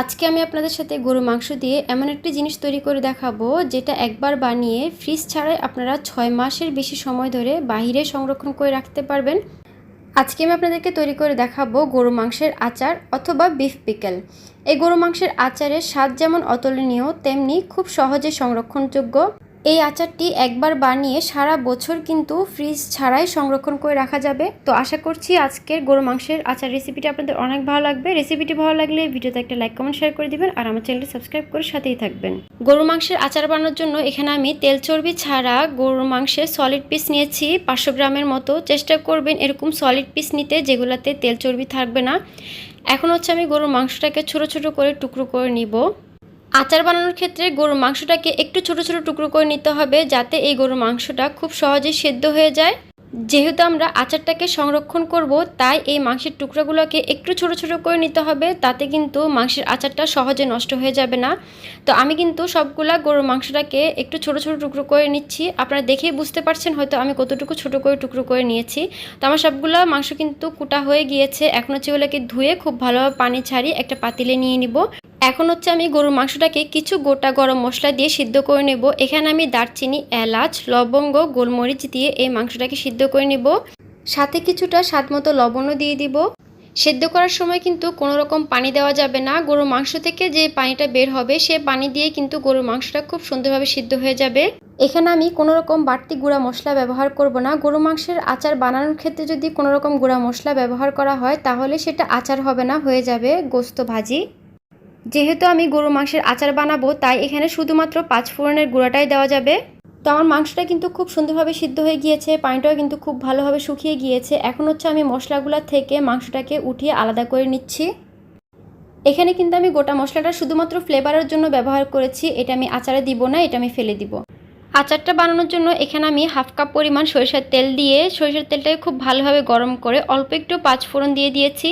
আজকে আমি আপনাদের সাথে গরু মাংস দিয়ে এমন একটি জিনিস তৈরি করে দেখাবো, যেটা একবার বানিয়ে ফ্রিজ ছাড়াই আপনারা ছয় মাসের বেশি সময় ধরে বাহিরে সংরক্ষণ করে রাখতে পারবেন। আজকে আমি আপনাদেরকে তৈরি করে দেখাবো গরু মাংসের আচার অথবা বিফ পিকেল। এই গরু মাংসের আচারের স্বাদ যেমন অতুলনীয়, তেমনি খুব সহজে সংরক্ষণযোগ্য। এই আচারটি একবার বানিয়ে সারা বছর কিন্তু ফ্রিজ ছাড়াই সংরক্ষণ করে রাখা যাবে। তো আশা করছি আজকের গরু মাংসের আচার রেসিপিটি আপনাদের অনেক ভালো লাগবে। রেসিপিটি ভালো লাগলে ভিডিওতে একটা লাইক কমেন্ট শেয়ার করে দিবেন আর আমার চ্যানেলটি সাবস্ক্রাইব করে সাথেই থাকবেন। গরু মাংসের আচার বানানোর জন্য এখানে আমি তেল চর্বি ছাড়া গরুর মাংসের সলিড পিস নিয়েছি। পাঁচশো গ্রামের মতো। চেষ্টা করবেন এরকম সলিড পিস নিতে যেগুলোতে তেল চর্বি থাকবে না। এখন হচ্ছে আমি গরুর মাংসটাকে ছোট ছোট করে টুকরো করে নিব। আচার বানানোর ক্ষেত্রে গরুর মাংসটাকে একটু ছোট ছোট টুকরো করে নিতে হবে যাতে এই গরুর মাংসটা খুব সহজে সেদ্ধ হয়ে যায়। যেহেতু আমরা আচারটাকে সংরক্ষণ করব, তাই এই মাংসের টুকরোগুলোকে একটু ছোট ছোট করে নিতে হবে, তাতে কিন্তু মাংসের আচারটা সহজে নষ্ট হয়ে যাবে না। তো আমি কিন্তু সবগুলা গরুর মাংসটাকে একটু ছোট ছোট টুকরো করে নিচ্ছি। আপনারা দেখেই বুঝতে পারছেন হয়তো আমি কতটুকু ছোট করে টুকরো করে নিয়েছি। তো আমার সবগুলো মাংস কিন্তু কুটা হয়ে গিয়েছে। এখন হচ্ছে ওগুলোকে ধুয়ে খুব ভালোভাবে পানি ছাড়িয়ে একটা পাতিলে নিয়ে নিব। এখন হচ্ছে আমি গরুর মাংসটাকে কিছু গোটা গরম মশলা দিয়ে সিদ্ধ করে নেব। এখানে আমি দারচিনি, এলাচ, লবঙ্গ, গোলমরিচ দিয়ে এই মাংসটাকে সিদ্ধ করে নেব। সাথে কিছুটা স্বাদ মতো লবণও দিয়ে দিব। সেদ্ধ করার সময় কিন্তু কোনো রকম পানি দেওয়া যাবে না। গরুর মাংস থেকে যে পানিটা বের হবে, সে পানি দিয়ে কিন্তু গরুর মাংসটা খুব সুন্দরভাবে সিদ্ধ হয়ে যাবে। এখানে আমি কোনো রকম বাড়তি গুঁড়া মশলা ব্যবহার করব না। গরু মাংসের আচার বানানোর ক্ষেত্রে যদি কোনো রকম গুঁড়া মশলা ব্যবহার করা হয়, তাহলে সেটা আচার হবে না, হয়ে যাবে গোস্ত ভাজি। যেহেতু আমি গরু মাংসের আচার বানাবো, তাই এখানে শুধুমাত্র পাঁচ ফোড়নের গুঁড়াটাই দেওয়া যাবে। তো আমার মাংসটা কিন্তু খুব সুন্দরভাবে সিদ্ধ হয়ে গিয়েছে, পানিটাও কিন্তু খুব ভালোভাবে শুকিয়ে গিয়েছে। এখন হচ্ছে আমি মশলাগুলো থেকে মাংসটাকে উঠিয়ে আলাদা করে নিচ্ছি। এখানে কিন্তু আমি গোটা মশলাটা শুধুমাত্র ফ্লেভারের জন্য ব্যবহার করেছি, এটা আমি আচারে দিব না, এটা আমি ফেলে দিব। আচারটা বানানোর জন্য এখানে আমি হাফ কাপ পরিমাণ সরিষার তেল দিয়ে, সরিষার তেলটাকে খুব ভালোভাবে গরম করে অল্প একটু পাঁচ ফোড়ন দিয়ে দিয়েছি।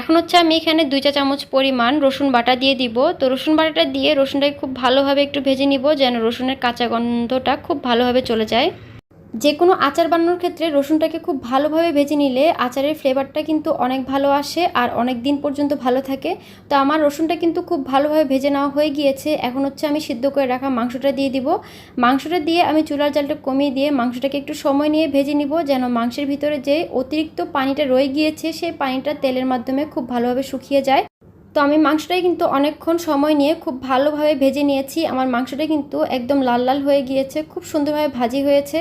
এখন হচ্ছে আমি এখানে দুই চা চামচ পরিমাণ রসুন বাটা দিয়ে দিব। তো রসুন বাটাটা দিয়ে রসুনটাকে খুব ভালোভাবে একটু ভেজে নিব যেন রসুনের কাঁচা গন্ধটা খুব ভালোভাবে চলে যায়। যে কোনো আচার বানানোর ক্ষেত্রে রসুনটাকে খুব ভালোভাবে ভেজে নিলে আচারের ফ্লেভারটা কিন্তু অনেক ভালো আসে আর অনেক দিন পর্যন্ত ভালো থাকে। তো আমার রসুনটা কিন্তু খুব ভালোভাবে ভেজে নেওয়া হয়ে গিয়েছে। এখন হচ্ছে আমি সিদ্ধ করে রাখা মাংসটা দিয়ে দিব। মাংসটা দিয়ে আমি চুলার জালটা কমিয়ে দিয়ে মাংসটাকে একটু সময় নিয়ে ভেজে নিব যেন মাংসের ভিতরে যে অতিরিক্ত পানিটা রয়ে গিয়েছে সেই পানিটা তেলের মাধ্যমে খুব ভালোভাবে শুকিয়ে যায়। তো আমি মাংসটাই কিন্তু অনেকক্ষণ সময় নিয়ে খুব ভালোভাবে ভেজে নিয়েছি। আমার মাংসটা কিন্তু একদম লাল লাল হয়ে গিয়েছে, খুব সুন্দরভাবে ভাজি হয়েছে।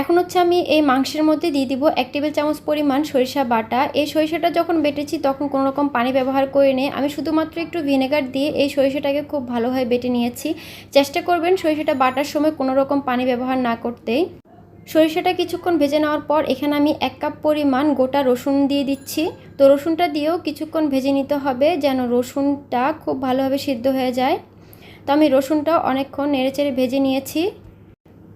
এখন হচ্ছে আমি এই মাংসের মধ্যে দিয়ে দিব এক টেবিল চামচ পরিমাণ সরিষা বাটা। এই সরিষাটা যখন বেটেছি তখন কোনো রকম পানি ব্যবহার করে নিয়ে আমি শুধুমাত্র একটু ভিনেগার দিয়ে এই সরিষাটাকে খুব ভালোভাবে বেটে নিয়েছি। চেষ্টা করবেন সরিষাটা বাটার সময় কোনো রকম পানি ব্যবহার না করতেই সরিষাটা কিছুক্ষণ ভেজে নেওয়ার পর এখানে আমি এক কাপ পরিমাণ গোটা রসুন দিয়ে দিচ্ছি। তো রসুনটা দিয়েও কিছুক্ষণ ভেজে নিতে হবে যেন রসুনটা খুব ভালোভাবে সিদ্ধ হয়ে যায়। তো আমি রসুনটা অনেকক্ষণ নেড়েচেড়ে ভেজে নিয়েছি।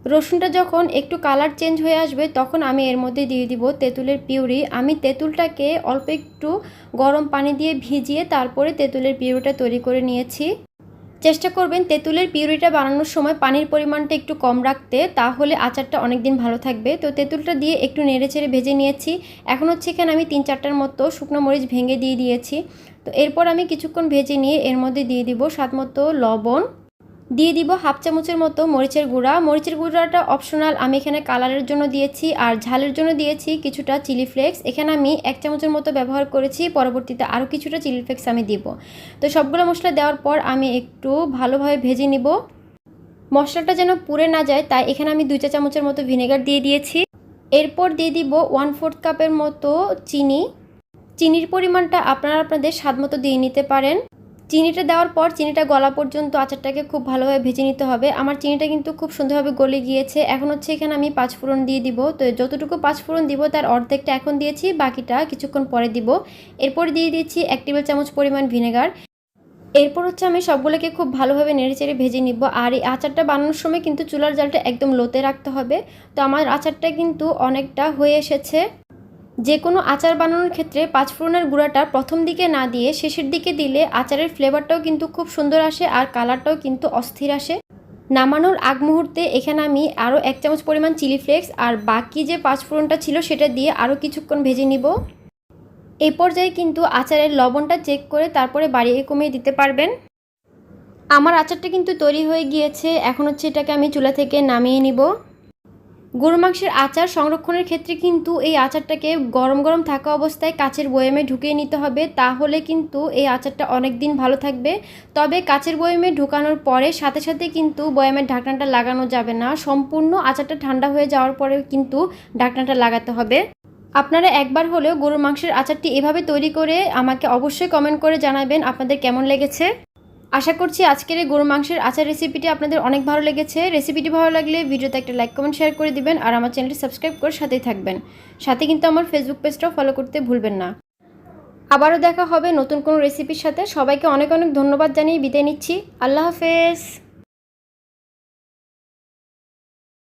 রসুনটা যখন একটু কালার চেঞ্জ হয়ে আসবে, তখন আমি এর মধ্যে দিয়ে দিব তেঁতুলের পিউরি। আমি তেঁতুলটাকে অল্প একটু গরম পানি দিয়ে ভিজিয়ে তারপরে তেঁতুলের পিউরিটা তৈরি করে নিয়েছি। চেষ্টা করবেন তেঁতুলের পিউরিটা বানানোর সময় পানির পরিমাণটা একটু কম রাখতে, তাহলে আচারটা অনেক দিন ভালো থাকবে। তো তেঁতুলটা দিয়ে একটু নেড়ে চেড়ে ভেজে নিয়েছি। এখন হচ্ছে এখানে আমি তিন চারটার মতো শুকনো মরিচ ভেঙে দিয়ে দিয়েছি। তো এরপর আমি কিছুক্ষণ ভেজে নিয়ে এর মধ্যে দিয়ে দিব স্বাদ মতো লবণ। দিয়ে দিব হাফ চামচের মতো মরিচের গুঁড়া। মরিচের গুঁড়াটা অপশনাল আমি এখানে কালারের জন্য দিয়েছি আর ঝালের জন্য দিয়েছি কিছুটা চিলি ফ্লেক্স এখানে আমি এক চামচের মতো ব্যবহার করেছি, পরবর্তীতে আরও কিছুটা চিলি ফ্লেক্স আমি দিব। তো সবগুলো মশলা দেওয়ার পর আমি একটু ভালোভাবে ভেজে নিব। মশলাটা যেন পুড়ে না যায়, তাই এখানে আমি দুই চা চামচের মতো ভিনেগার দিয়ে দিয়েছি। এরপর দিয়ে দিব ওয়ান ফোর্থ কাপের মতো চিনি। চিনির পরিমাণটা আপনারা আপনাদের স্বাদ মতো দিয়ে নিতে পারেন। চিনিটা দেওয়ার পর চিনিটা গলা পর্যন্ত আচারটাকে খুব ভালোভাবে ভেজে নিতে হবে। আমার চিনিটা কিন্তু খুব সুন্দরভাবে গলে গিয়েছে। এখন হচ্ছে এখানে আমি পাঁচ ফোড়ন দিয়ে দিব। তো যতটুকু পাঁচ ফোড়ন দিব, তার অর্ধেকটা এখন দিয়েছি, বাকিটা কিছুক্ষণ পরে দিব। এরপর দিয়ে দিয়েছি এক টেবিল চামচ পরিমাণ ভিনেগার। এরপর হচ্ছে আমি সবগুলোকে খুব ভালোভাবে নেড়েচেড়ে ভেজে নিব। আর এই আচারটা বানানোর সময় কিন্তু চুলার জালটা একদম লোতে রাখতে হবে। তো আমার আচারটা কিন্তু অনেকটা হয়ে এসেছে। যে কোনো আচার বানানোর ক্ষেত্রে পাঁচফোড়নের গুঁড়াটা প্রথম দিকে না দিয়ে শেষের দিকে দিলে আচারের ফ্লেভারটাও কিন্তু খুব সুন্দর আসে আর কালারটাও কিন্তু অস্থির আসে। নামানোর আগ মুহূর্তে এখানে আমি আরও এক চামচ পরিমাণ চিলি ফ্লেক্স আর বাকি যে পাঁচফোড়নটা ছিল সেটা দিয়ে আরও কিছুক্ষণ ভেজে নিব। এই পর্যায়ে কিন্তু আচারের লবণটা চেক করে তারপরে বাড়িয়ে কমিয়ে দিতে পারবেন। আমার আচারটা কিন্তু তৈরি হয়ে গিয়েছে, এখন হচ্ছে এটাকে আমি চুলা থেকে নামিয়ে নিব। গরু মাংসের আচার সংরক্ষণের ক্ষেত্রে কিন্তু এই আচারটাকে গরম গরম থাকা অবস্থায় কাচের বয়ামে ঢুকিয়ে নিতে হবে। তাহলে কিন্তু এই আচারটা অনেক দিন ভালো থাকবে। তবে কাচের বয়ামে ঢুকানোর পরে সাথে সাথে কিন্তু বয়ামের ঢাকনাটা লাগানো যাবে না। সম্পূর্ণ আচারটা ঠান্ডা হয়ে যাওয়ার পরে কিন্তু ঢাকনাটা লাগাতে হবে। আপনারা একবার হলেও গরুর মাংসের আচারটি এভাবে তৈরি করে আমাকে অবশ্যই কমেন্ট করে জানাবেন। আপনাদের কেমন লেগেছে? আশা করছি আজকের এই গরু মাংসের আচার রেসিপিটি আপনাদের অনেক ভালো লেগেছে। রেসিপিটি ভালো লাগলে ভিডিওতে একটা লাইক কমেন্ট শেয়ার করে দিবেন আর আমার চ্যানেলটি সাবস্ক্রাইব করে সাথেই থাকবেন। সাথে কিন্তু আমার ফেসবুক পেজটাও ফলো করতে ভুলবেন না। আবারও দেখা হবে নতুন কোনো রেসিপির সাথে। সবাইকে অনেক অনেক ধন্যবাদ জানিয়ে বিদায় নিচ্ছি। আল্লাহ হাফেজ।